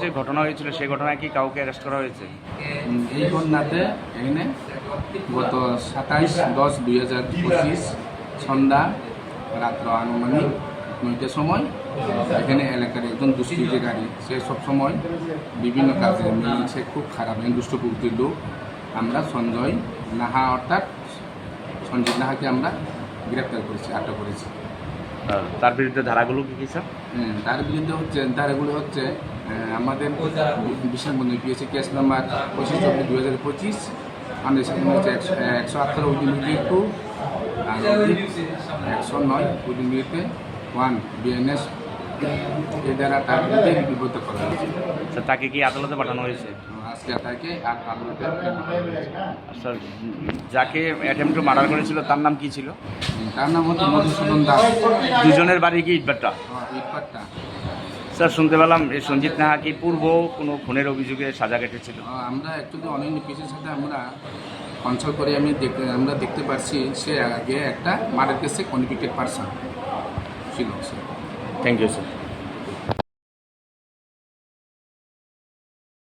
যে ঘটনা হয়েছিল, সেই ঘটনায় কি কাউকে অ্যারেস্ট করা হয়েছে? এই ঘটনাতে এখানে গত সাতাইশ দশ দুই হাজার পঁচিশ সন্ধ্যা রাত্র আনুমানিক নয়টার সময় এখানে এলাকার একজন দুষ্কৃতিকারী সে সবসময় বিভিন্ন কাজে সে খুব খারাপ দুষ্ট প্রকৃতির লোক। আমরা সঞ্জয় নাহা অর্থাৎ সঞ্জিত নাহাকে আমরা গ্রেপ্তার করেছি, আটক করেছি। তার বিরুদ্ধে ধারাগুলো কি কি স্যার? তার বিরুদ্ধে হচ্ছে ধারাগুলো হচ্ছে আমাদের বিশাল বন্ধু পিএসসি কেস নাম্বার পঁচিশ চব্বিশ দু হাজার পঁচিশ আমাদের সেখানে হচ্ছে একশো একশো আঠারো উইদিন টু আর একশো নয় উইদিন বিরুদ্ধে ওয়ান বিএনএস এ দ্বারা তার বিরুদ্ধে লিপিবদ্ধ করা হয়েছে। স্যার তাকে কি আদালতে পাঠানো হয়েছে? আজকে তাকে আদালতে। স্যার যাকে অ্যাটেম্প টু মার্ডার করেছিল তার নাম কি ছিল? তার নাম হচ্ছে মধুসূদন দাস। দুজনের বাড়ি কি ইটবাট্টা ইটপাট্টা স্যার শুনতে পেলাম এই সঞ্জিত নাহা কি পূর্ব কোনো খুনের অভিযোগে সাজা কেটেছিল? আমরা অ্যাকচুয়ালি অনেক পিসের সাথে আমরা কনসাল্ট করে আমি দেখতে আমরা দেখতে পারছি সে আগে একটা মার্ডার কেসে কনভিক্টেড পারসন ছিল স্যার থ্যাংক ইউ স্যার